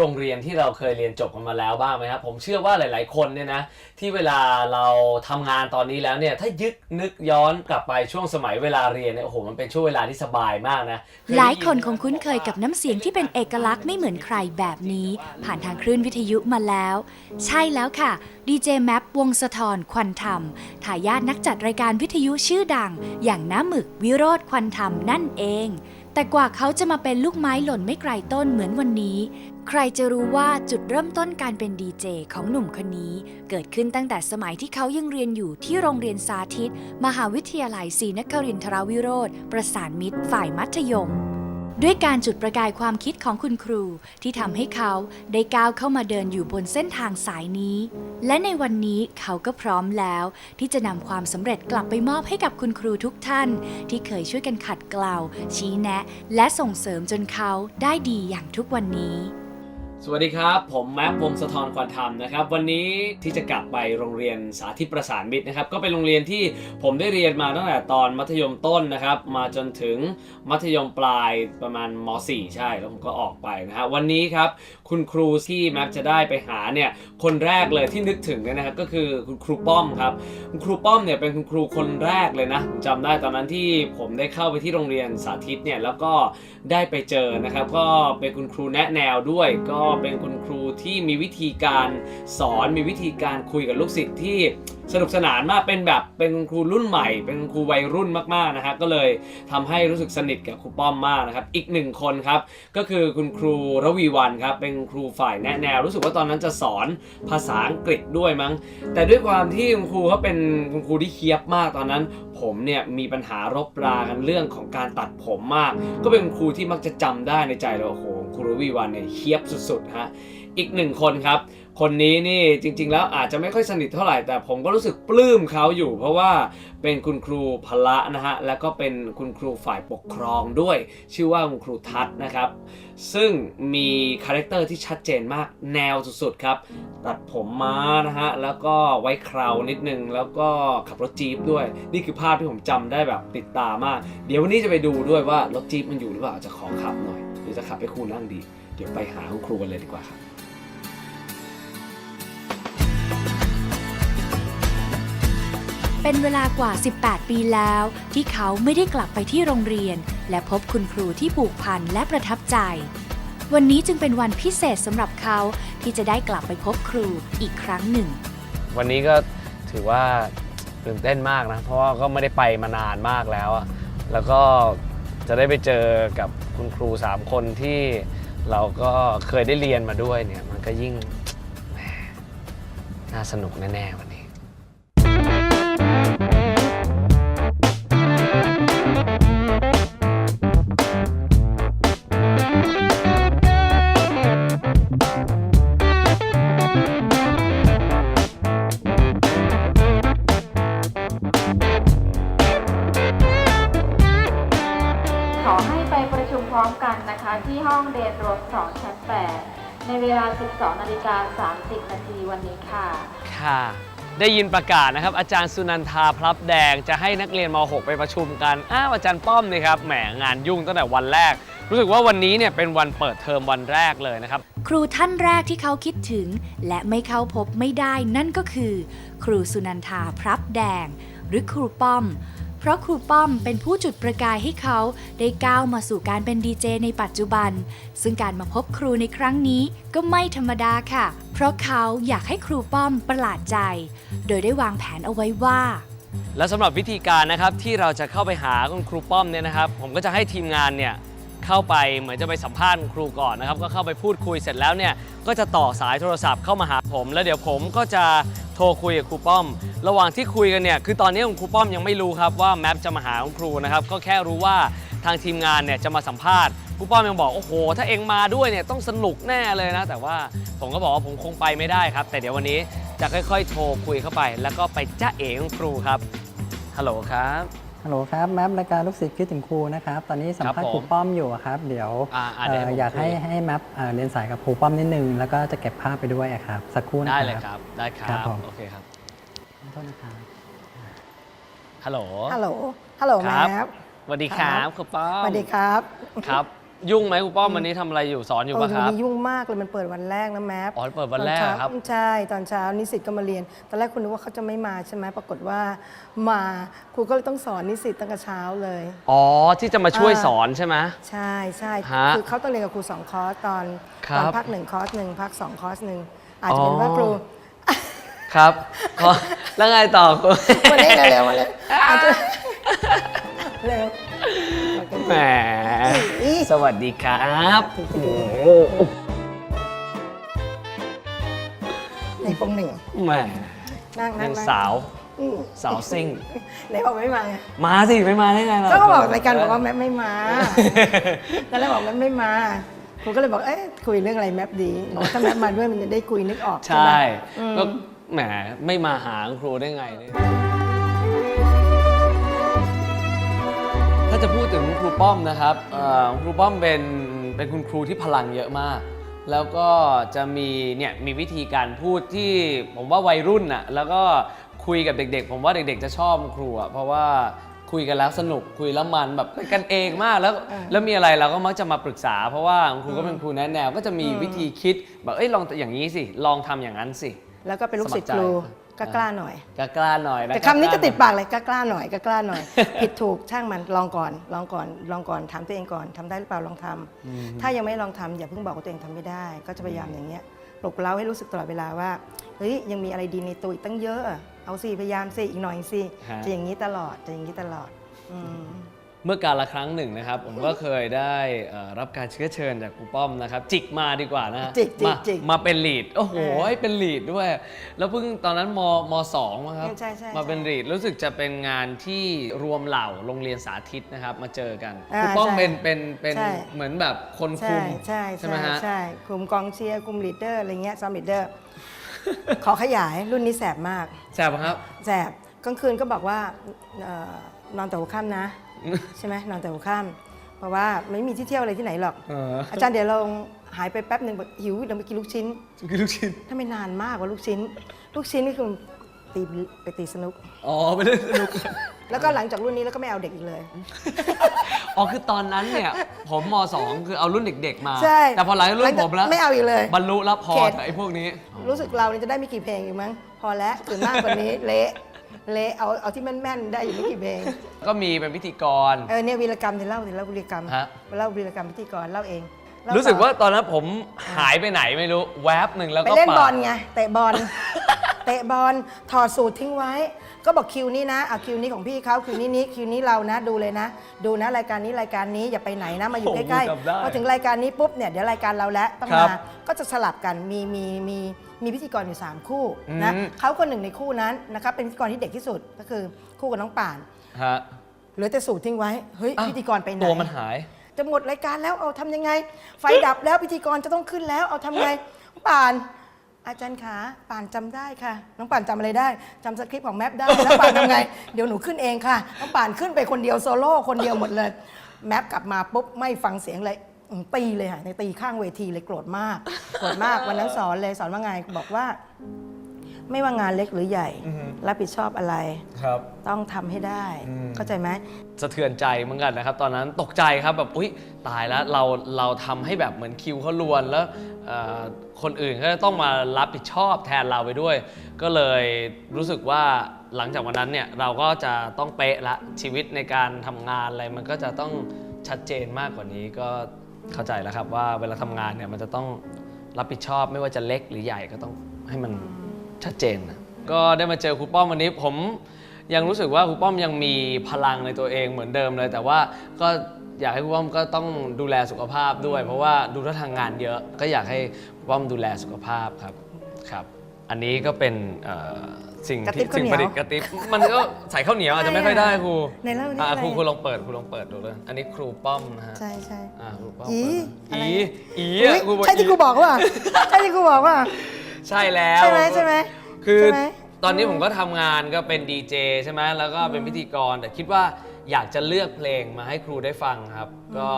โรงเรียนที่เราเคยเรียนจบกันมาแล้วบ้างไหมครับผมเชื่อว่าหลาย ๆ คนเนี่ยนะที่เวลาเราทำงานตอนนี้แล้วเนี่ยถ้ายึกนึกย้อนกลับไปช่วงสมัยเวลาเรียนเนี่ยโอ้โหมันเป็นช่วงเวลาที่สบายมากนะหลายคนคงคุ้นเคยกับน้ำเสียงที่เป็นเอกลักษณ์ไม่เหมือนใครแบบนี้ ผ่านทางคลื่นวิทยุมาแล้ว ใช่แล้วค่ะดีเจแมปวงศธรควันธรรมทายาทนักจัดรายการวิทยุชื่อดัง อย่างน้ำหมึกวิโรธควันธรรมนั่นเองแต่กว่าเขาจะมาเป็นลูกไม้หล่นไม่ไกลต้นเหมือนวันนี้ ใครจะรู้ว่าจุดเริ่มต้นการเป็นดีเจของหนุ่มคนนี้ เกิดขึ้นตั้งแต่สมัยที่เขายังเรียนอยู่ที่โรงเรียนสาธิต มหาวิทยาลัยศรีนครินทรวิโรธประสานมิตรฝ่ายมัธยม ด้วยการจุดประกายความคิดของคุณครู ที่ทำให้เขาได้ก้าวเข้ามาเดินอยู่บนเส้นทางสายนี้ และในวันนี้เขาก็พร้อมแล้ว ที่จะนำความสำเร็จกลับไปมอบให้กับคุณครูทุกท่าน ที่เคยช่วยกันขัดเกลาชี้แนะ และส่งเสริมจนเขาได้ดีอย่างทุกวันนี้ สวัสดีครับ ผมแม็กวงศธรควันธรรมนะครับ วันนี้ที่จะกลับไปโรงเรียนสาธิตประสานมิตรนะครับ ก็เป็นโรงเรียนที่ผมได้เรียนมาตั้งแต่ตอนมัธยมต้นนะครับ มาจนถึงมัธยมปลายประมาณม .4 ใช่ แล้วผมก็ออกไปนะฮะวันนี้ครับ คุณครูที่แม็กจะได้ไปหาเนี่ยคนแรกเลยที่นึกถึงเนี่ยนะครับก็คือคุณครูป้อมครับคุณครูป้อมเนี่ยเป็นคุณครูคนแรกเลยนะผมจำได้ตอนนั้นที่ผมได้เข้าไปที่โรงเรียนสาธิตเนี่ยแล้วก็ได้ไปเจอนะครับ ก็เป็นคุณครูแนะแนวด้วย ก็เป็นคุณครูที่มีวิธีการสอนมีวิธีการคุยกับลูกศิษย์ที่ สนุกสนานมากเป็นแบบเป็นครูรุ่นใหม่ เป็นครูวัยรุ่นมากๆนะฮะก็เลยทำให้รู้สึกสนิทกับครูป้อมมากนะครับอีกหนึ่งคนครับก็คือคุณครูระวีวันครับเป็นครูฝ่ายแนะแนว รู้สึกว่าตอนนั้นจะสอนภาษาอังกฤษด้วยมั้ง แต่ด้วยความที่คุณครูเขาเป็นคุณครูที่เคียบมากตอนนั้น ผมเนี่ยมีปัญหารบรากันเรื่องของการตัดผมมาก ก็เป็นคุณครูที่มักจะจำได้ในใจเลยโอ้โห คุรูวีวันเนี่ยเคียบสุดๆฮะอีกหนึ่งคนครับ คนนี้นี่จริง ๆ แล้วอาจจะไม่ค่อยสนิทเท่าไหร่แต่ผมก็รู้สึกปลื้มเขาอยู่ เพราะว่าเป็นคุณครูพละนะฮะแล้วก็เป็นคุณครูฝ่ายปกครองด้วย ชื่อว่าคุณครูทัศนะครับ ซึ่งมีคาแรคเตอร์ที่ชัดเจนมากแนวสุดๆครับ ตัดผมม้านะฮะแล้วก็ไว้คราวนิดนึง แล้วก็ขับรถจี๊ปด้วย นี่คือภาพที่ผมจำได้แบบติดตามาก เดี๋ยววันนี้จะไปดูด้วยว่ารถจี๊ปมันอยู่หรือเปล่าจะขอขับหน่อย หรือจะขับให้ครูนั่งดี เดี๋ยวไปหาคุณครูกันเลยดีกว่าครับเป็นเวลากว่า 18 ปีแล้ว ที่เขาไม่ได้กลับไปที่โรงเรียน และพบคุณครูที่ผูกพันและประทับใจ วันนี้จึงเป็นวันพิเศษสำหรับเขาที่จะได้กลับไปพบครูอีกครั้งหนึ่ง วันนี้ก็ถือว่าตื่นเต้นมากนะ เพราะว่าก็ไม่ได้ไปมานานมากแล้วอะแล้วก็ จะได้ไปเจอกับคุณครู 3 คนที่เราก็เคยได้เรียนมาด้วยเนี่ย มันก็ยิ่งแหมน่าสนุกแน่ๆวัน 12นาฬิกา30 นาทีวันนี้ค่ะ ค่ะ ได้ยินประกาศนะครับ อาจารย์สุนันทาพลับแดงจะให้นักเรียนม .6 ไปประชุมกัน อ้าวอาจารย์ป้อมนี่ครับ แหมงานยุ่งตั้งแต่วันแรก รู้สึกว่าวันนี้เนี่ยเป็นวันเปิดเทอมวันแรกเลยนะครับ ครูท่านแรกที่เขาคิดถึง และไม่เข้าพบไม่ได้นั่นก็คือ ครูสุนันทาพรับแดง หรือครูป้อม เพราะครูป้อมเป็นผู้จุดประกายให้เขาได้ก้าวมาสู่การเป็นดีเจในปัจจุบัน ซึ่งการมาพบครูในครั้งนี้ก็ไม่ธรรมดาค่ะ เพราะเขาอยากให้ครูป้อมประหลาดใจ โดยได้วางแผนเอาไว้ว่า และสำหรับวิธีการนะครับที่เราจะเข้าไปหาคุณครูป้อมเนี่ยนะครับ ผมก็จะให้ทีมงานเนี่ย เข้าไปเหมือนจะไปสัมภาษณ์ครูก่อนนะครับ ก็เข้าไปพูดคุยเสร็จแล้วเนี่ยก็จะต่อสายโทรศัพท์เข้ามาหาผม แล้วเดี๋ยวผมก็จะโทรคุยกับครูป้อม ระหว่างที่คุยกันเนี่ยคือตอนนี้คุณครูป้อมยังไม่รู้ครับว่าแมปจะมาหาคุณครูนะครับก็แค่รู้ว่าทางทีมงานเนี่ยจะมาสัมภาษณ์ครูป้อมยังบอกโอ้โห ถ้าเองมาด้วยเนี่ยต้องสนุกแน่เลยนะ แต่ว่าผมก็บอกว่าผมคงไปไม่ได้ครับ แต่เดี๋ยววันนี้จะค่อย ๆ โทรคุยเข้าไป แล้วก็ไปจ้าเอ๋คุณครูครับฮัลโหลครับ ฮัลโหลครับแมปรายการลูกศิษย์คิดถึงครูนะครับ ตอนนี้สัมภาษครับผมณ์ครูป้อมอยู่อะครับ เดี๋ยวอ่าอ่าเอ่เดี๋ยวอผมอยากคุย ให้ให้แมปเอ่อเรียนสายกับครูป้อมนิดนึง แล้วก็จะเก็บภาพไปด้วยอะครับ สักครู่นะได้เลยครับ ได้คครัรับบ ผม โอเคครับ ขอโทษนะครับ ฮัลโหล ฮัลโหล ฮัลโหลครับแมปสวัสดีครับครับครูป้อมสวัสดีครับ ครับ ยุ่งไหมครูป้อมวันนี้ทำอะไรอยู่สอนอยู่เออปะควันรับนี้ยุ่งมากเลยมันเปิดวันแรกนะแมปอ๋อเปิดวันแรกตอช้าครับ ใช่ ตอนเช้านิสิตก็มาเรียน ตอนแรกคุณนึกว่าเขาจะไม่มาใช่ไหมปรากฏว่ามาครูก็เลยต้องสอนนิสิตตั้งแต่เช้าเลย อ๋อที่จะมาช่วยอ่า สอนใช่ไหม ใช่ใช่ฮะคือเขาต้องเรียนกับครูสองคอร์สตอนครับตอนพักหนึ่งคอร์สหนึ่งพักสองคอร์สหนึ่งอาจจะเป็นว่าอ๋อ ครู ครับขอแล้วไงต่อครูวันนี้เร็วๆมาเลยอาจจะเร็วแหมสวัสดีครับโอ้โหในปงหนึ่งแหมนั่งนั่ยังงนั่งสาวอืมสาวซิ่งไหนบอกไม่มาไงมาสิไม่มาได้ไงเราก็บอกรายการบอกว่าแมปไม่มาตอนแรกบอกแมปไม่มาผมก็เลยบอกเอ๊ะคุยเรื่องอะไรแมปดีบอกว่าถ้าแมปมาด้วยมันจะได้คุยนึกออกใช่ไหมอืมก็ แหมไม่มาหาคุณครูได้ไงเนี่ยถ้าจะพูดถึงครูป้อมนะครับเอ่อครูป้อมเป็นเป็นคุณครูที่พลังเยอะมาก แล้วก็จะมีเนี่ยมีวิธีการพูดที่ผมว่าวัยรุ่นน่ะแล้วก็คุยกับเด็ก ๆ ผมว่าเด็กๆ จะชอบคุณครูอะเพราะว่าคุยกันแล้วสนุกคุยแล้วมันแบบเป็นกันเองมากแล้ว แล้วมีอะไรเราก็มักจะมาปรึกษา เพราะว่าคุณครูก็เป็นครูแนะแนวก็จะมีวิธีคิดแบบเอ้ยลองอย่างนี้สิลองทำอย่างนั้นสิ แล้วก็เป็นลูกศิษย์สมัคครรูใจก็กล้าหน่อยกล้าๆหน่อยนะแต่คำนี้กก็ล้าๆติดปากเลยก็กล้าหน่อยก็กล้าหน่อย ผิดถูกช่างมันลองก่อนลองก่อนลองก่อนถามตัวเองก่อนทำได้หรือเปล่าลองทำถ้ายังไม่ลองทำอย่าเพิ่งบอกว่าตัวเองทำไม่ได้ ก็จะพยายามอย่างเงี้ยปลุกเร้าให้รู้สึกตลอดเวลาว่าเฮ้ยยังมีอะไรดีในตัวอีกตั้งเยอะ เอาสิพยายามสิอีกหน่อยสิฮะจะอย่างนี้ตลอดจะอย่างนี้ตลอดอืม เมื่อการละครั้งหนึ่งนะครับ ผมก็เคยได้เอ่อรับการเชื้อเชิญจากครูป้อมนะครับ จิกมาดีกว่านะฮะจิกจิกมาจิกมาเป็นลีดโอ้โหเออให้เป็นลีดด้วย แล้วเพิ่งตอนนั้นมมสองมั้งครับ ใช่ใช่มาเป็นใช่ลีดรู้สึกจะเป็นงานที่รวมเหล่าโรงเรียนสาธิตนะครับ มาเจอกันอ่าครูป้อมใช่เป็นเป็นเป็นใช่ เหมือนแบบคนคุใช่มใช่ใช่ไหมฮะ ใช่กลุ่มกองเชียร์กลุ่มลีดเดอร์อะไรเงี้ยซ้อมลีดเดอร์ ขอขยายรุ่นนี้แสบมาก แซ่บปะครับ แสบกลางคืนก็บอกว่าเอ่อนอนแต่หัวค่ำนะ ใช่ไหมนอนแต่หัวค่ำเพราะว่าไม่มีที่เที่ยวอะไรที่ไหนหรอก เอออาจารย์เดี๋ยวเราหายไปแป๊บหนึ่งบอกหิวเดี๋ยวไปกินลูกชิ้นกินลูกชิ้น ถ้าไม่นานมากกว่าลูกชิ้น ลูกชิ้นนี่คือตีไปตีสนุก อ๋อไปเล่นสนุก แล้วก็หลังจากรุ่นนี้แล้วก็ไม่เอาเด็กอีกเลย อ๋อคือตอนนั้นเนี่ยผมมสองคือเอารุ่นเด็ก ๆ มา ใช่แต่พอหลังจากรุ่นผมแล้วไม่เอาอีกเลย บรรลุแล้วพอเขตเถอะไอ้พวกนี้ รู้สึกเราเนี่ยจะได้ไม่กี่เพลงอีกมั้ง พอแล้วถึงมากกว่านี้เละ เละเอาเอาที่แม่นๆได้อยู่ไม่กี่เพลงก็มีเป็นพิธีกร เออเนี่ยวีรกรรมเดี๋ยวเล่าเดี๋ยวเล่าวีรกรรมฮะ เล่าวีรกรรมพิธีกรเล่าเองเล่รู้สึกต่อ ว่าตอนนั้นผมหายไปไหนไม่รู้แวบหนึ่งแล้วไปก็เล่นบอลปาดไงเตะบอล เตะบอลถอดสูตรทิ้งไว้ ก็บอกคิวนี้นะอะคิวนี้ของพี่เขาคิวนี้นี้คิวนี้เรานะดูเลยนะ ดูนะรายการนี้รายการนี้อย่าไปไหนนะมาอยู่โอ้ใกล้จำได้ๆพอถึงรายการนี้ปุ๊บเนี่ยเดี๋ยวรายการเราแล้วต้องครับมาก็จะสลับกันมีมีมี มีพิธีกรอยู่ 3 คู่นะอืม เขาคนหนึ่งในคู่นั้นนะครับเป็นพิธีกรที่เด็กที่สุดก็คือคู่กับน้องป่านฮะเหลือแต่สูตรทิ้งไว้เฮ้ยอ้าวพิธีกรไปไหน ตัวมันหาย จะหมดรายการแล้วเอาทำยังไง ไฟดับแล้วพิธีกรจะต้องขึ้นแล้วเอาทำไงน้องป่าน อาจารย์ขาป่านจำได้ค่ะ น้องป่านจำอะไรได้จำสคริปต์ของแมปได้แล้วป่านทำไง เดี๋ยวหนูขึ้นเองค่ะ น้องป่านขึ้นไปคนเดียวโซโล่คนเดียวหมดเลย แมปกลับมาปุ๊บไม่ฟังเสียงเลยอืม ตีเลยค่ะในตีข้างเวทีเลยโกรธมากโกรธมากวันนั้นสอนเลยสอนว่าไงบอกว่า ไม่ว่างานเล็กหรือใหญ่ อือฮึ รับผิดชอบอะไร ครับ ต้องทำให้ได้ อืม เข้าใจไหม สะเทือนใจเหมือนกันนะครับ ตอนนั้นตกใจครับแบบอุ้ยตายแล้วเราเราทำให้แบบเหมือนคิวเขาลวนแล้วเอ่อคนอื่นก็ต้องมารับผิดชอบแทนเราไปด้วย ก็เลยรู้สึกว่าหลังจากวันนั้นเนี่ยเราก็จะต้องเป๊ะละชีวิตในการทำงานอะไรมันก็จะต้องชัดเจนมากกว่านี้ก็ เข้าใจแล้วครับว่าเวลาทำงานเนี่ยมันจะต้องรับผิดชอบไม่ว่าจะเล็กหรือใหญ่ก็ต้องให้มันชัดเจนนะก็ได้มาเจอครูป้อมวันนี้ผมยังรู้สึกว่าครูป้อมยังมีพลังในตัวเองเหมือนเดิมเลย แต่ว่าก็อยากให้ครูป้อมก็ต้องดูแลสุขภาพด้วย เพราะว่าดูท่าทางงานเยอะก็อยากให้ครูป้อมดูแลสุขภาพครับครับ อันนี้ก็เป็นเอ่อสิ่งกระติที่บข้าวสิ่งเหนียวประดิษฐ์กระติบมันก็ใส่ข้าวเหนียวอาจจะไม่ค่อยได้ครูไหนเล่าดิอะอะไร ครูครูลองเปิดครูลองเปิดดูเลยอันนี้ครูป้อมนะฮะใช่ใช่ อ่าครูป้อมอีเปิดอะไร อีอีอุ๊ยอะครูบอกใช่ที่กูบอกว่าใช่ที่กูบอกว่า ใช่แล้วใช่ไหมใช่ไหมคือใช่ไหม ตอนนี้ผมก็ทำงานก็เป็นดีเจใช่ไหมแล้วก็เป็นพิธีกรแต่คิดว่าอยากจะเลือกเพลงมาให้ครูได้ฟังครับ ก็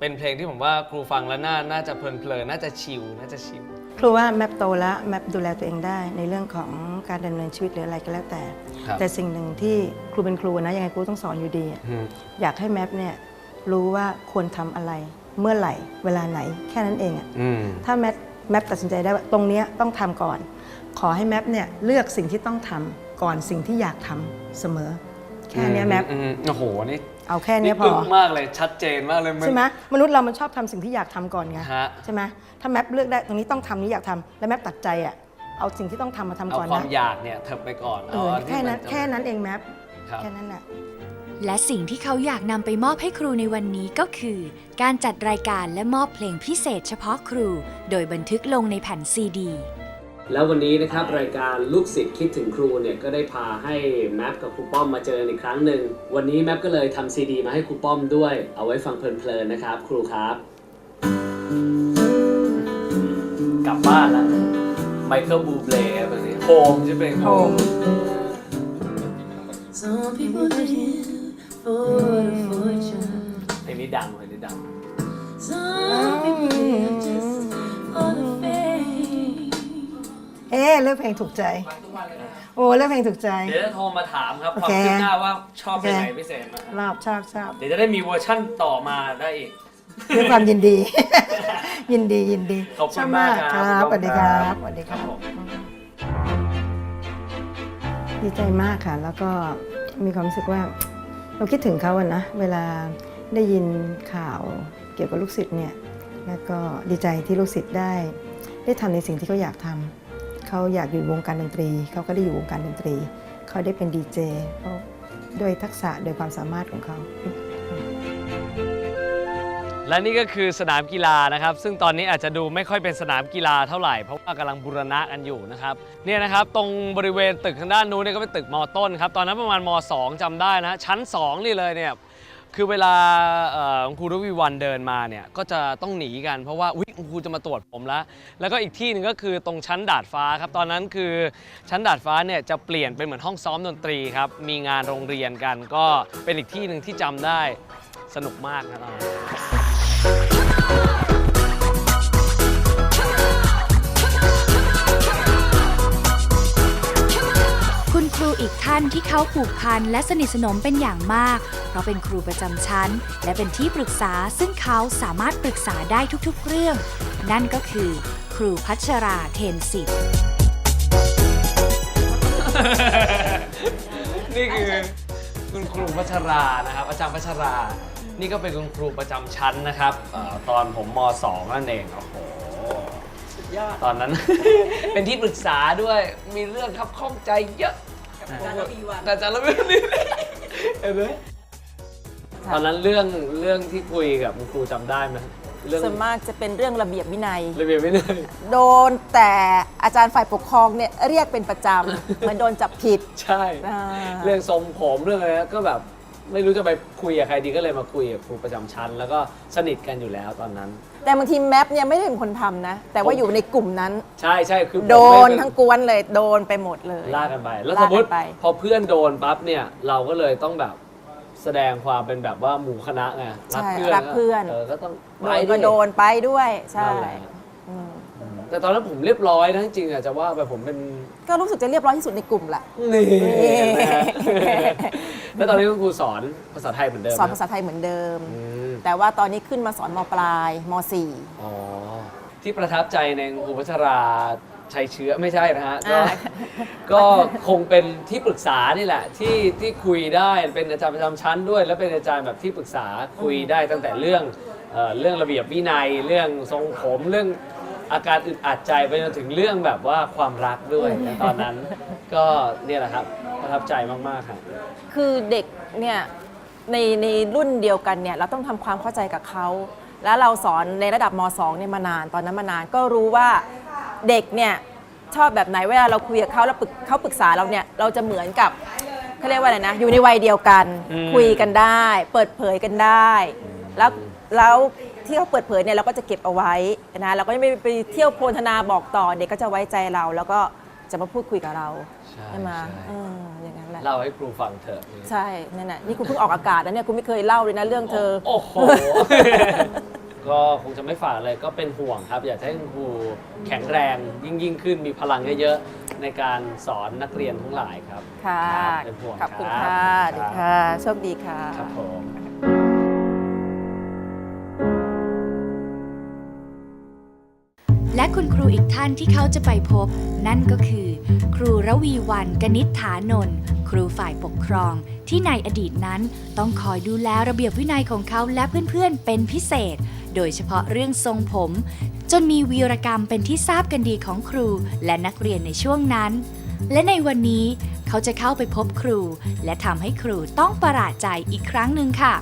เป็นเพลงที่ผมว่าครูฟังแล้วน่าน่าจะเพลินๆน่าจะชิลน่าจะชิล ครูว่าแมปโตแล้วแมปดูแลตัวเองได้ในเรื่องของการดำเนินชีวิตหรืออะไรก็แล้วแต่ ครับ แต่สิ่งหนึ่งที่ครูเป็นครูนะยังไงครูต้องสอนอยู่ดีอะอยากให้แมปเนี่ยรู้ว่าควรทำอะไร เมื่อไหร่เวลาไหนแค่นั้นเองอะ อืม ถ้าแมปแมปตัดสินใจได้ว่าตรงเนี้ยต้องทำก่อน ขอให้แมปเนี่ยเลือกสิ่งที่ต้องทำก่อนสิ่งที่อยากทำเสมอ แค่เนี้ยแมป อือืโอ้โห นี่ เอาแค่เนี้ยพอลึกมากเลยชัดเจนมากเลยน ใช่ไหมมนุษย์เรามันชอบทำสิ่งที่อยากทำก่อนไงฮะใช่ไหมถ้าแมปเลือกได้ตรงนี้ต้องทำนี้อยากทำแล้วแมปตัดใจอะเอาสิ่งที่ต้องทำมาทำเอาก่อนความนะอยากเนี่ยเถิบไปก่อนเออเอาที่แค่นั้นมัจะแค่นั้นเองแมปครับแค่นั้นน่ะและสิ่งที่เขาอยากนำไปมอบให้ครูในวันนี้ก็คือ การจัดรายการและมอบเพลงพิเศษเฉพาะครู โดยบันทึกลงในแผ่นซีดี แล้ววันนี้นะครับรายการลูกศิษย์คิดถึงครูเนี่ยก็ได้พาให้แมปกับครูป้อมมาเจอกันอีกครั้งหนึ่งวันนี้แมปก็เลยทำซีดีมาให้ครูป้อมด้วย เอาไว้ฟังเพลินๆนะครับ ครูครับ กลับบ้านแล้วไมเคิลบูเบลแบบนี้โฮมใช่ไหมโฮม Some people live for a fortune. เพลงนี้ดังเพลงนี้ดัง Some เอ๊ะเลือกเพลงถูกใจ โอ้เลือกเพลงถูกใจ เดี๋ยวจะโทรมาถามครับโอความเคคืบหน้าว่าชอบเพลงไหนโอเคพิเศษมากรอบชอบชอบเดี๋ยวจะได้มีเวอร์ชั่นต่อมาได้อีกด้วยความยินดี ยินดียินดีขอบคุณชมากคครัรับบสวัสดีครับขอบคุณครับสวัสดีครับผมดีใจมากค่ะ แล้วก็มีความรู้สึกว่าเราคิดถึงเขาอะนะ เวลาได้ยินข่าวเกี่ยวกับลูกศิษย์เนี่ย แล้วก็ดีใจที่ลูกศิษย์ได้ ได้ทำในสิ่งที่เขาอยากทำ เขาอยากอยู่วงการดนตรี เขาก็ได้อยู่วงการดนตรี เขาได้เป็นดีเจเพราะด้วยทักษะโดยความสามารถของเขา และนี่ก็คือสนามกีฬานะครับ ซึ่งตอนนี้อาจจะดูไม่ค่อยเป็นสนามกีฬาเท่าไหร่ เพราะว่ากำลังบูรณะกันอยู่นะครับเนี่ยนะครับตรงบริเวณตึกทางด้านนู้นเนี่ยก็เป็นตึกมต้นครับตอนนั้นประมาณม 2 จำได้นะชั้น 2 นี่เลยเนี่ย คือเวลาเอ่อคุณครูรวีวันเดินมาเนี่ยก็จะต้องหนีกันเพราะว่าอุ๊ยคุณครูจะมาตรวจผมแล้วแล้วก็อีกที่หนึ่งก็คือตรงชั้นดาดฟ้าครับตอนนั้นคือชั้นดาดฟ้าเนี่ยจะเปลี่ยนเป็นเหมือนห้องซ้อมดนตรีครับมีงานโรงเรียนกันก็เป็นอีกที่หนึ่งที่จำได้สนุกมากนะตอนนั้น อีกท่านที่เขาผูกพันและสนิทสนมเป็นอย่างมาก เพราะเป็นครูประจำชั้น และเป็นที่ปรึกษาซึ่งเขาสามารถปรึกษาได้ทุกๆเรื่อง นั่นก็คือ ครูพัชราเทนสิทธิ์นี่คือคุณครูพัชรานะครับ อาจารย์พัชรา นี่ก็เป็นคุณครูประจำชั้นนะครับเอ่อตอนผมม .2 นั่นเองโอ้โหสุดยอดตอนนั้น เป็นที่ปรึกษาด้วยมีเรื่องครับข้องใจเยอะ อาจารย์ระวีวันอาจารย์ระวีวันนี่เห็นไหมตอนนั้นเรื่องเรื่องที่คุยกับคุณครูจำได้ไหมเรื่องส่วนมากจะเป็นเรื่องระเบียบวินัย ระเบียบวินัยโดนแต่อาจารย์ฝ่ายปกครองเนี่ยเรียกเป็นประจำ เหมือนโดนจับผิด ใช่ อ่า เรื่องทรงผมเรื่องอะไรนะก็แบบไม่รู้จะไปคุยกับใครดีก็เลยมาคุยกับครูประจำชั้น แล้วก็สนิทกันอยู่แล้วตอนนั้น แต่บางทีแมปเนี่ยไม่ได้เป็นคนทำนะ แต่ว่าอยู่ในกลุ่มนั้น ใช่ใช่คือผมโดนไม่ทั้งกวนเลยโดนไปหมดเลย ลากกันไป แล้วลากสมมติกันไป พอเพื่อนโดนปั๊บเนี่ย เราก็เลยต้องแบบแสดงความเป็นแบบว่าหมู่คณะไงรักใช่เพื่อนรักเพื่อน เออก็ต้องโดไปนก็ดิ โดนไปด้วยใช่นั่นแหละ อืมแต่ตอนนั้นผมเรียบร้อยนะจริงๆอะจะว่าไปผมเป็นก็รู้สึกจะเรียบร้อยที่สุดในกลุ่มแหละ นี่นะฮะ แล้วตอนนี้คุณครูสอนภาษาไทยเหมือนเดิมสอนไหมภาษาไทยเหมือนเดิม อืมแต่ว่าตอนนี้ขึ้นมาสอนมปลายมสี่อ๋อที่ประทับใจในครูพัชราชัยเชื้อไม่ใช่นะฮะก็ อ่า ก็คงเป็นที่ปรึกษานี่แหละ ที่ที่คุยได้เป็นอาจารย์ประจำชั้นด้วย แล้วเป็นอาจารย์แบบที่ปรึกษาคุยได้ตั้งแต่เรื่องเอ่อเรื่องระเบียบวินัย เรื่องทรงผมเรื่องอาการอึดอัดใจไปจนถึงเรื่องแบบว่าความรักด้วยในตอนนั้น ก็เนี่ยแหละครับประทับใจมากๆครับ คือเด็กเนี่ยในในรุ่นเดียวกันเนี่ยเราต้องทำความเข้าใจกับเขา แล้วเราสอนในระดับม .2 เนี่ยมานานตอนนั้นมานานก็รู้ว่าเด็กเนี่ยชอบแบบไหนเวลาเราคุยกับเขาแล้วปรึกเขาปรึกษาเราเนี่ยเราจะเหมือนกับเขาเรียกว่าอะไรนะอยู่ในวัยเดียวกัน อืม คุยกันได้ เปิดเผยกันได้ แล้วแล้วที่เขาเปิดเผยเนี่ยเราก็จะเก็บเอาไว้นะเราก็ไม่ไปเที่ยวโพลธนาบอกต่อเด็กก็จะไว้ใจเรา แล้วก็จะมาพูดคุยกับเราใช่ใช่ไหมใช่เออ อย่างนั้นแหละเล่าให้ครูฟังเถอะใช่นั่นแหละนี่คุณเพิ่งออกอากาศนะเนี่ยคุณไม่เคยเล่าเลยนะเรื่องเธอ โอ้โห ก็คงจะไม่ฝากเลยก็เป็นห่วงครับ อยากจะให้คุณครูแข็งแรงยิ่งยิ่งขึ้นมีพลังเยอะๆในการสอนนักเรียนทั้งหลายครับค่ะรับเป็นห่วงขอบคุณรับค่ะดีค่ะโชคดีค่ะ ครับผมและคุณครูอีกท่านที่เขาจะไปพบ นั่นก็คือ ครูระวีวันกนิษฐานนท์ครูฝ่ายปกครอง ที่ในอดีตนั้นต้องคอยดูแลระเบียบวินัยของเขาและเพื่อนๆ เป็นพิเศษ โดยเฉพาะเรื่องทรงผม จนมีวีรกรรมเป็นที่ทราบกันดีของครูและนักเรียนในช่วงนั้น และในวันนี้เขาจะเข้าไปพบครู และทำให้ครูต้องประหลาดใจอีกครั้งหนึ่งค่ะ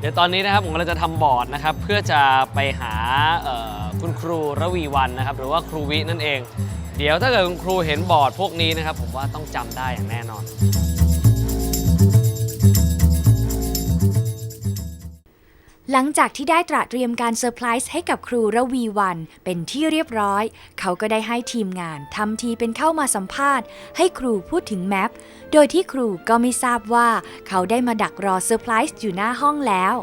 เดี๋ยวตอนนี้นะครับผมกำลังจะทำบอร์ดนะครับ เพื่อจะไปหาเอ่อคุณครูระวีวันนะครับ หรือว่าครูวินั่นเอง เดี๋ยวถ้าเกิดคุณครูเห็นบอร์ดพวกนี้นะครับ ผมว่าต้องจำได้อย่างแน่นอน หลังจากที่ได้ตระเตรียมการเซอร์ไพรส์ให้กับครูระวีวัน เป็นที่เรียบร้อย เขาก็ได้ให้ทีมงานทำทีเป็นเข้ามาสัมภาษณ์ ให้ครูพูดถึงแมป โดยที่ครูก็ไม่ทราบว่า เขาได้มาดักรอเซอร์ไพรส์อยู่หน้าห้องแล้ว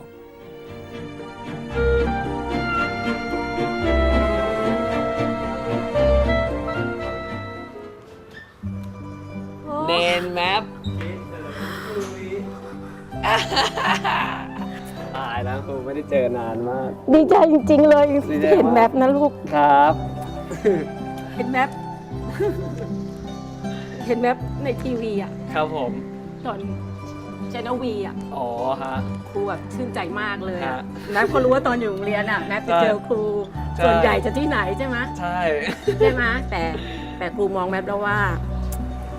เนนแมปตายแล้วครูไม่ได้เจอนานมาก ดีใจจริง ๆ เลยดีใจเห็นมากแมปนะลูก ครับ เห็นแมป เห็นแมปในทีวีอะ ครับผม ตอนเจนวีอะ อ๋อฮะ ครูแบบชื่นใจมากเลยฮะอะแมปก็รู้ว่าตอนอยู่โรงเรียนอะแมปจะใช่เจอครู ใช่ ส่วนใหญ่จะที่ไหนใช่ไหมใช่ ใช่ไหมแต่แต่ครูมองแมปแล้วว่า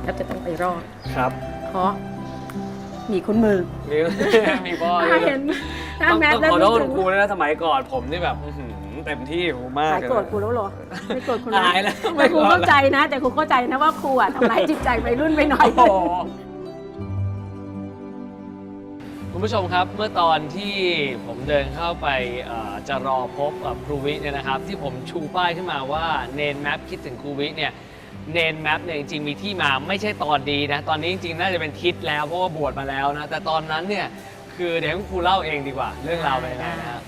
แมปจะต้องไปรอด ครับ เพราะมีคุณมือ มี มีพ่อถ้าเห็นถ้าต้องแมปต้องแล้วขอโทษรู้คุสึณกครูด้วยนะสมัยก่อนผมนี่แบบอื้อหือเต็มที่ครูมากหายโกรธครูแล้วเหรอไม่โกรธครูนะหายแล้วแต่ครูไม่โกรธเข้าใจนะ แต่ครูเข้าใจนะว่าครูอะทำร้ายจิตใจวัยรุ่นไปหน่อย โอ้โหคุณผู้ชมครับเมื่อตอนที่ผมเดินเข้าไปเอ่อจะรอพบกับครูวิเนี่ยนะครับ ที่ผมชูป้ายขึ้นมาว่าเนนแมปคิดถึงครูวิเนี่ย เนนแมปเนี่ยจริงๆมีที่มาไม่ใช่ตอนดีนะ ตอนนี้จริงๆน่าจะเป็นทิศแล้วเพราะว่าบวชมาแล้วนะ แต่ตอนนั้นเนี่ยคือเดี๋ยวให้ครูเล่าเองดีกว่า เรื่องราวเป็นยังไงนะฮะ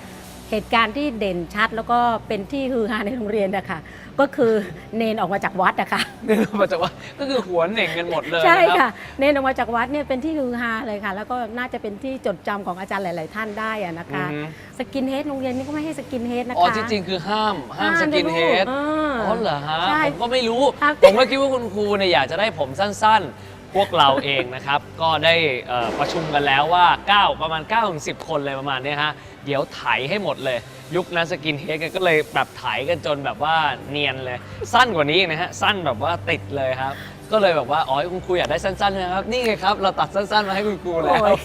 เหตุการณ์ที่เด่นชัดแล้วก็เป็นที่ฮือฮาในโรงเรียนนะคะก็คือเนนออกมาจากวัดอะค่ะเนี่ยมาจากว่าก็คือหัวเหน่งกันหมดเลยใช่นรับ ค่ะ เนนออกมาจากวัดเนี่ยเป็นที่ฮือฮาเลยค่ะ แล้วก็น่าจะเป็นที่จดจำของอาจารย์หลาย ๆ ท่านได้อะนะคะ อือฮึ สกินเฮดโรงเรียนนี้ก็ไม่ให้สกินเฮดนะคะ อ๋อที่จริงคือห้ามห้ามสกินเฮดอ่าอ๋อเหรอฮะ ใช่ผมก็ไม่รู้ ครับผมก็คิดว่าคุณครูเนี่ยอยากจะได้ผมสั้น ๆ พวกเราเองนะครับ ก็ได้เอ่อประชุมกันแล้วว่า 9 ประมาณ9ถึง10 คนเลยประมาณเนี้ยฮะ เดี๋ยวไถให้หมดเลย ยุคนั้นสกินเฮดกันก็เลยแบบไถกันจนแบบว่าเนียนเลย สั้นกว่านี้อีกนะฮะ สั้นแบบว่าติดเลยครับ ก็เลยแบบว่า อ๋อคุณครูอยากได้สั้นๆนะครับ นี่ไงครับ เราตัดสั้นๆมาให้คุณครูแล้ว โอ้ย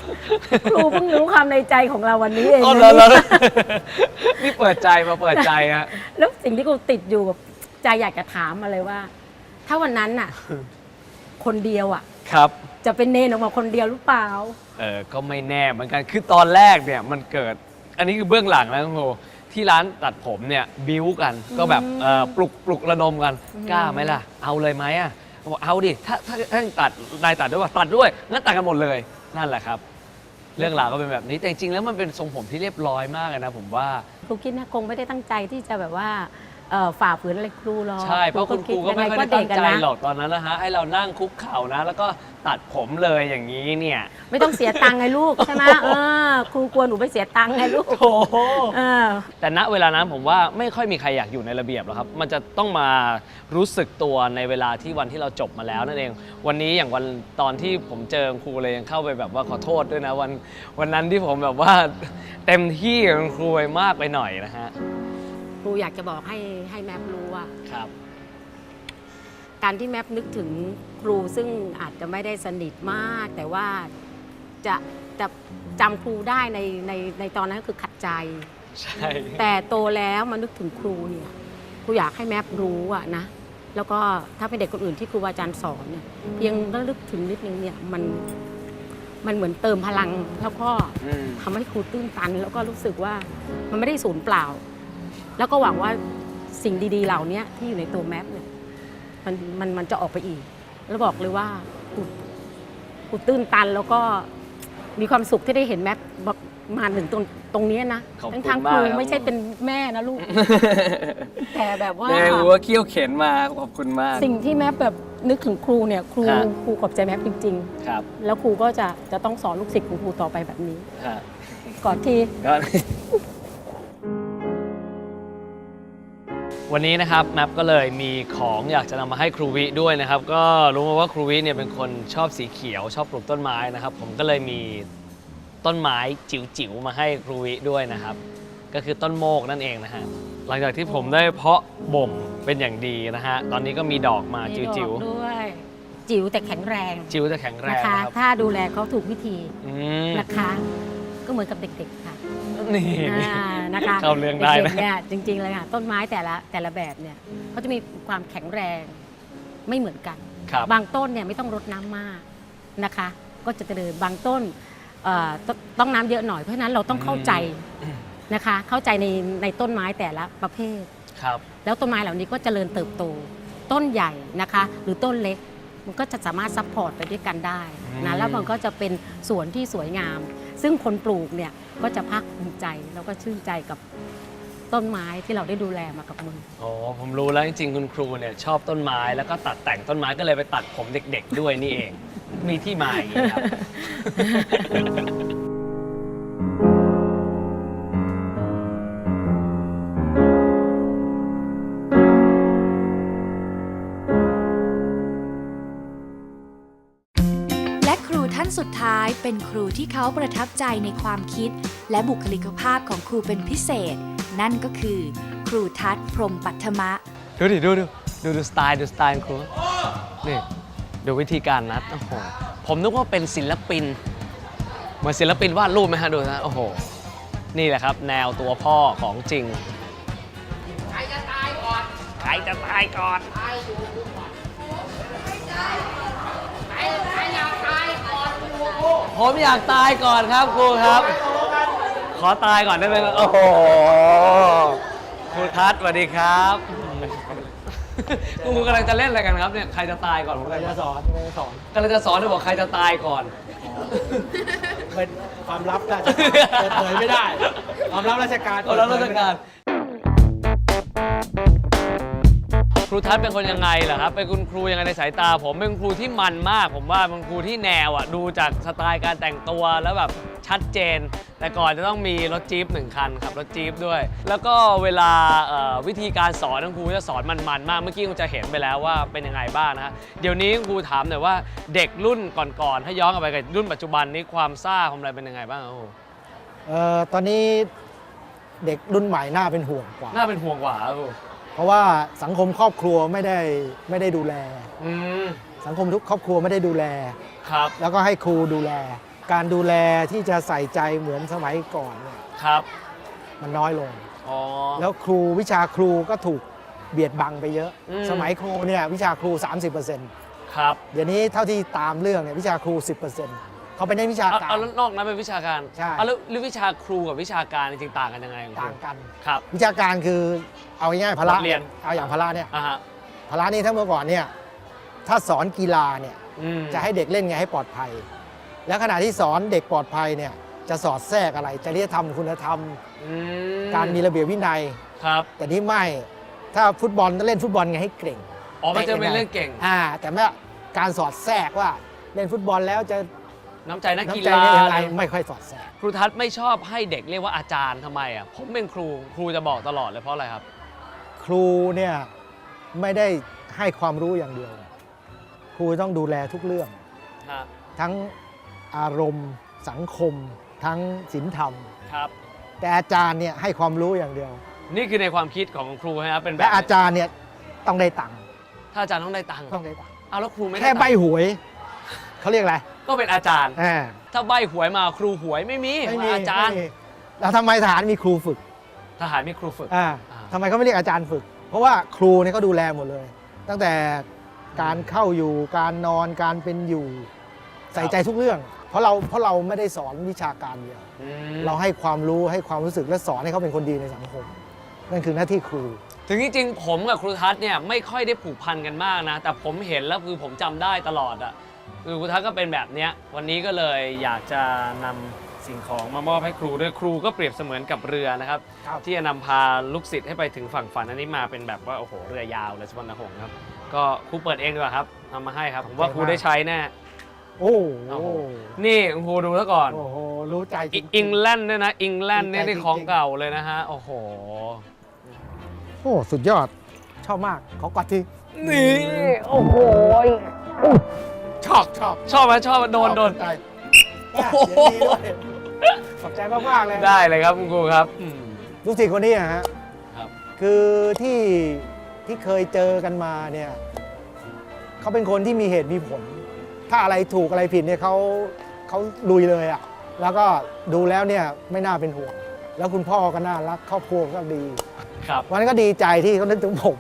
ครูเพิ่งรู้ความในใจของเราวันนี้เองอ๋อนะเหรอเหรอเนี่ยนี่เปิดใจมาเปิดใจฮะ แล้วสิ่งที่ครูติดอยู่กับใจอยากจะถามมาเลยว่า ถ้าวันนั้นน่ะ คนเดียวอะ ครับ จะเป็นเนนออกมาคนเดียวหรือเปล่า เออก็ไม่แน่เหมือนกัน คือตอนแรกเนี่ยมันเกิด อันนี้คือเบื้องหลังนะคุณครูที่ร้านตัดผมเนี่ยบิ้วกัน ก็แบบเออปลุกปลุกระดมกัน กล้าไหมล่ะ เอาเลยไหมอะบอกเอาดิ ถ้าถ้าถ้าตัดนายตัดด้วยว่าตัดด้วย งั้นตัดกันหมดเลย นั่นแหละครับ เรื่องราวก็เป็นแบบนี้ แต่จริงๆแล้วมันเป็นทรงผมที่เรียบร้อยมากเลยนะผมว่า ครูคิดนะคงไม่ได้ตั้งใจที่จะแบบว่า เอ่อฝ่าฝืนอะไรครูหรอกใช่ เพราะคุณครูก็ไม่ค่อยได้ตั้งใจหรอกตอนนั้นนะฮะให้เรานั่งคุกเข่านะ แล้วก็ตัดผมเลยอย่างนี้เนี่ย ไม่ต้องเสียตังค์ไงลูกใช่ไหมเออครูกลัวหนูไปเสียตังค์ไงลูกโอ้โห เออ แต่ณเวลานั้นผมว่าไม่ค่อยมีใครอยากอยู่ในระเบียบหรอกครับ มันจะต้องมารู้สึกตัวในเวลาที่วันที่เราจบมาแล้วนั่นเอง วันนี้อย่างวันตอนที่ผมเจอครูเลยยังเข้าไปแบบว่าขอโทษด้วยนะวันวันนั้นที่ผมแบบว่า เต็มที่กับคุณครูไปมากไปหน่อยนะฮะ ครูอยากจะบอกให้ให้แมปรู้ว่า ครับ การที่แมปนึกถึงครูซึ่งอาจจะไม่ได้สนิทมาก แต่ว่าจะจะจำครูได้ในในในตอนนั้นคือขัดใจ ใช่ แต่โตแล้วมานึกถึงครูเนี่ยครูอยากให้แมปรู้อะนะ แล้วก็ถ้าเป็นเด็กคนอื่นที่ครูอาจารย์สอนเนี่ยเพียงระลึกถึงนิดนึงเนี่ยมันมันเหมือนเติมพลังแล้วก็อืม ทำให้ครูตื้นตัน แล้วก็รู้สึกว่ามันไม่ได้สูญเปล่า แล้วก็หวังว่าสิ่งดีๆเหล่านี้ที่อยู่ในตัวแมปเนี่ยมันมันมันจะออกไปอีก แล้วบอกเลยว่าครูครูตื้นตันแล้วก็มีความสุขที่ได้เห็นแมปแบบมาถึงตรงตรงเนี้ยนะขอบคุณทั้งทางมากครูครับ ไม่ใช่เป็นแม่นะลูก แต่แบบว่า แม่รู้ว่าเขี้ยวเข็นมาขอบคุณมากสิ่งที่แมปแบบนึกถึงครูเนี่ยครูฮะครูขอบใจแมปจริง ครับๆ แล้วครูก็จะจะต้องสอนลูกศิษย์ของครูต่อไปแบบนี้ ฮะก่อนที่ ก็ วันนี้นะครับแมปก็เลยมีของอยากจะนำมาให้ครูวิด้วยนะครับ ก็รู้มาว่าครูวิเนี่ยเป็นคนชอบสีเขียว ชอบปลูกต้นไม้นะครับ ผมก็เลยมีต้นไม้จิ๋วๆมาให้ครูวิด้วยนะครับ ก็คือต้นโมกนั่นเองนะฮะหลังจากที่ผมได้เพาะบ่มเป็นอย่างดีนะฮะตอนนี้ก็มีดอกมามีจิ๋วดอกด้วยจิ๋วแต่แข็งแรงๆจิ๋วแต่แข็งแรนะงคะนะครับถ้าดูแลเขาถูกวิธีอืมนะคะ ก็เหมือนกับเด็กๆค่ะ นี่อ่านะคะเข้าเรื่องได้นะ ด็กๆเนี่ยจริงๆเลยค่ะต้นไม้แต่ละแต่ละแบบเนี่ยเขาจะมีความแข็งแรงไม่เหมือนกัน ครับ บางต้นเนี่ยไม่ต้องรดน้ำมากนะคะ ก็จะเจริญบางต้นเอ่อตต้องน้ำเยอะหน่อยเพราะฉะนั้นเราต้องเข้าใจนะคะ เข้าใจในในต้นไม้แต่ละประเภท ครับ แล้วต้นไม้เหล่านี้ก็เจริญเติบโต ต้นใหญ่นะคะ หรือต้นเล็กมันก็จะสามารถซัพพอร์ตไปด้วยกันได้อืมนะแล้วมันก็จะเป็นสวนที่สวยงาม ซึ่งคนปลูกเนี่ย ก็จะภาคภูมิใจแล้วก็ชื่นใจกับต้นไม้ที่เราได้ดูแลมากับมือ อ๋อผมรู้แล้วจริงๆคุณครูเนี่ยชอบต้นไม้แล้วก็ตัดแต่งต้นไม้ก็เลยไปตัดผมเด็ก ๆ ด้วยนี่เอง มีที่มาอย่างนี้ครับ เป็นครูที่เขาประทับใจในความคิด และบุคลิกภาพของครูเป็นพิเศษ นั่นก็คือ ครูทัศน์พรหมปัทมะ ดูดิดูดูดูดูสไตล์ดูสไตล์คุณครูนี่ดูวิธีการนัดโอ้โหผมนึกว่าเป็นศิลปินเหมือนศิลปินวาดรูปไหมฮะดูนะโอ้โห นี่แหละครับ แนวตัวพ่อของจริง ใครจะตายก่อน ใครจะตายก่อน ผมอยากตายก่อนครับครูครับ ขอตายก่อนได้ไหมครับโอ้โหครูทัศน์สวัสดีครับครูกำลังจะเล่นอะไรกันครับเนี่ยใครจะตายก่อนผมกำลังจะสอนกำลังจะสอนเลยบอกใครจะตายก่อน เป็นความลับราชการเปิดเผยไม่ได้ ความลับราชการเอาแล้วราชการ ครูทัศน์เป็นคนยังไงเหรอครับ เป็นคุณครูยังไงในสายตา ผมเป็นครูที่มันมาก ผมว่าเป็นครูที่แนวอะดูจากสไตล์การแต่งตัวแล้วแบบชัดเจน แต่ก่อนจะต้องมีรถจี๊ปหนึ่งคันขับรถจี๊ปด้วย แล้วก็เวลาเอ่อวิธีการสอนของครูจะสอนมัน ๆ มากเมื่อกี้คงจะเห็นไปแล้วว่าเป็นยังไงบ้างนะฮะเดี๋ยวนี้ครูถามหน่อยว่าเด็กรุ่นก่อนๆถ้าย้อนกลับไปกับรุ่นปัจจุบันนี้ความซ่าความอะไรเป็นยังไงบ้างครับครูเอ่อตอนนี้เด็กรุ่นใหม่น่าเป็นห่วงกว่าน่าเป็นห่วงกว่าครับค รูเพราะว่าสังคมครอบครัวไม่ได้ไม่ได้ดูแล อืมสังคมทุกครอบครัวไม่ได้ดูแล ครับ แล้วก็ให้ครูดูแล การดูแลที่จะใส่ใจเหมือนสมัยก่อนเนี่ยครับมันน้อยลง อ๋อ แล้วครูวิชาครูก็ถูกเบียดบังไปเยอะ อืม สมัยครูเนี่ยวิชาครู 30%ครับเดี๋ยวนี้เท่าที่ตามเรื่องเนี่ยวิชาครู 10% เขาไปเน้นวิชาเอาการ เอาแล้วนอกนั้นเป็นวิชาการใช่ เอาแล้วหรือวิชาครูกับวิชาการจริงๆต่างกันยังไงคุณครูต่างกัน ครับ วิชาการคือเอาง่ายๆพละบทเรียน เอาอย่างพละเนี่ยอ่าฮะพละนี่ถ้าเมื่อก่อนเนี่ยถ้าสอนกีฬาเนี่ยอืมจะให้เด็กเล่นไงให้ปลอดภัย แล้วขณะที่สอนเด็กปลอดภัยเนี่ยจะสอดแทรกอะไรจริยธรรมคุณธรรม อืมการมีระเบียบวินัย ครับแต่นี่ไม่ถ้าฟุตบอลต้องเล่นฟุตบอลไงให้เก่ง อ๋อมันจะเป็นเรื่องเก่ง อ่าแต่ไม่การสอดแทรกว่าเล่นฟุตบอลแล้วจะ น้ำใจนักกีน้ำใจฬายังไงไม่ค่อยสอดแทรกครูทัศน์ไม่ชอบให้เด็กเรียกว่าอาจารย์ทำไมอะผมเป็นครูครูจะบอกตลอดเลยเพราะอะไรครับ ครูเนี่ยไม่ได้ให้ความรู้อย่างเดียว ครูต้องดูแลทุกเรื่องฮะทั้งอารมณ์สังคม ทั้งศีลธรรม ครับ แต่อาจารย์เนี่ยให้ความรู้อย่างเดียว นี่คือในความคิดของครูนะครับเป็นแบบและอาจารย์เนี่ยต้องได้ตังค์ถ้าอาจารย์ต้องได้ตังค์ต้องได้ตังค์เอาแล้วครูไม่ได้แค่ใบตังค์หวยเขาเรียกอะไร ก็เป็นอาจารย์ อ่าถ้าใบหวยมาครูหวยไม่มีไม่มีอาจารย์ ไม่มีแล้วทำไมทหารมีครูฝึกทหารมีครูฝึก อ่าอ่า ทำไมเขาไม่เรียกอาจารย์ฝึก เพราะว่าครูเนี่ยเขาดูแลหมดเลย ตั้งแต่การเข้าอยู่การนอนการเป็นอยู่ ใส่ใจทุกเรื่อง เพราะเราเพราะเราไม่ได้สอนวิชาการเดียว อืมเราให้ความรู้ให้ความรู้สึกและสอนให้เขาเป็นคนดีในสังคม นั่นคือหน้าที่ครู ถึงจริงๆผมกับครูทัศน์เนี่ยไม่ค่อยได้ผูกพันกันมากนะ แต่ผมเห็นแล้วคือผมจำได้ตลอดอะ คือครูทัศน์ก็เป็นแบบเนี้ยวันนี้ก็เลยอยากจะนำสิ่งของมามอบให้ครูด้วยครูก็เปรียบเสมือนกับเรือนะครับ ครับ ที่จะนำพาลูกศิษย์ให้ไปถึงฝั่งฝันอันนี้มาเป็นแบบว่าโอ้โหเรือยาวเลยสวรรณหงส์ครับ ก็ครูเปิดเองดีกว่าครับนำมาให้ครับ ผมว่าครูได้ใช้แน่ โอ้โอ้โหโห นี่คุณครูดูซะก่อน โอ้โหรู้ใจจอิริงๆ อิงแลนด์เนี่ยนะอิงแลนด์เนี่ยดีใจนี่ของจริงๆเก่าเลยนะฮะโอ้โห โอ้สุดยอดชอบมากขอกอดทีนี่ โอ้โห ชอบชอบชอบไหมชอบโดนโดนใจโอ้โห ขอบใจมากๆเลยได้เลยครับคุณครูครับ อืม ลูกศิษย์คนนี้อะฮะครับ คือที่ที่เคยเจอกันมาเนี่ยเขาเป็นคนที่มีเหตุมีผล ถ้าอะไรถูกอะไรผิดเนี่ยเขาเขาลุยเลยอะ่ะแล้วก็ดูแล้วเนี่ยไม่น่าเป็นห่วง แล้วคุณพ่อก็น่ารักครอบครัวก็ดี ครับวันนั้นก็ดีใจที่เขานึกถึงผม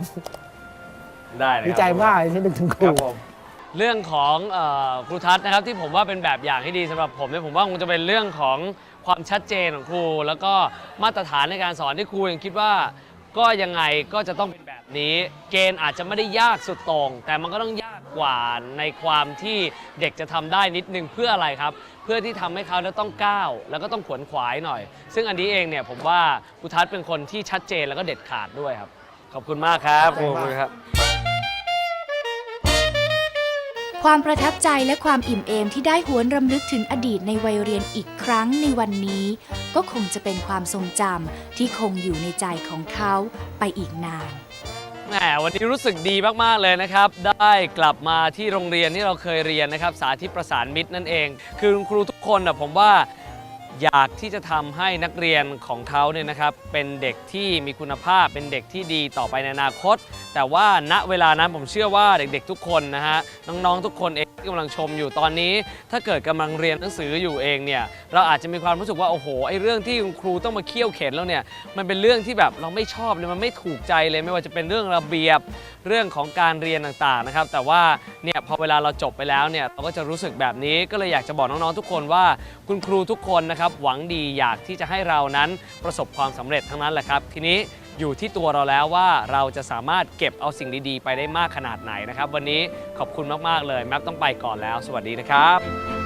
ได้เลยครับดีใจมากที่นึกถึงคครูรับผม เรื่องของเออครูทัศน์นะครับที่ผมว่าเป็นแบบอย่างที่ดีสำหรับผมเนี่ยผมว่าคงจะเป็นเรื่องของความชัดเจนของครู แล้วก็มาตรฐานในการสอนที่ครูยังคิดว่า ก็ยังไงก็จะต้องเป็นแบบนี้ เกณฑ์อาจจะไม่ได้ยากสุดโต่งแต่มันก็ต้องยากกว่าในความที่เด็กจะทำได้นิดนึงเพื่ออะไรครับ เพื่อที่ทำให้เขาเนี่ยต้องก้าว แล้วก็ต้องขวนขวายหน่อย ซึ่งอันนี้เองเนี่ยผมว่าครูทัศน์เป็นคนที่ชัดเจนแล้วก็เด็ดขาดด้วยครับขอบคุณมากครับขอบคุณครับ ความประทับใจและความอิ่มเอมที่ได้หวนรำลึกถึงอดีตในวัยเรียนอีกครั้งในวันนี้ ก็คงจะเป็นความทรงจำที่คงอยู่ในใจของเขาไปอีกนาน แหมวันนี้รู้สึกดีมาก ๆ เลยนะครับ ได้กลับมาที่โรงเรียนที่เราเคยเรียนนะครับ สาธิตประสานมิตรนั่นเอง คือคุณครูทุกคนนะผมว่า อยากที่จะทำให้นักเรียนของเขาเนี่ยนะครับเป็นเด็กที่มีคุณภาพเป็นเด็กที่ดีต่อไปในอนาคต แต่ว่าณเวลานั้นผมเชื่อว่าเด็กๆทุกคนนะฮะน้องๆทุกคนเองที่กำลังชมอยู่ตอนนี้ ถ้าเกิดกำลังเรียนหนังสืออยู่เองเนี่ยเราอาจจะมีความรู้สึกว่าโอ้โหไอ้เรื่องที่คุณครูต้องมาเคี่ยวเข็นแล้วเนี่ยมันเป็นเรื่องที่แบบเราไม่ชอบเลยมันไม่ถูกใจเลยไม่ว่าจะเป็นเรื่องระเบียบเรื่องของการเรียนต่างๆนะครับ แต่ว่าเนี่ยพอเวลาเราจบไปแล้วเนี่ยเราก็จะรู้สึกแบบนี้ก็เลยอยากจะบอกน้องๆทุกคนว่า คุณครูทุกคนนะครับหวังดีอยากที่จะให้เรานั้นประสบความสำเร็จทั้งนั้นแหละครับทีนี้อยู่ที่ตัวเราแล้วว่าเราจะสามารถเก็บเอาสิ่งดีๆ ไปได้มากขนาดไหนนะครับ วันนี้ขอบคุณมากๆเลยแมปต้องไปก่อนแล้ว สวัสดีนะครับ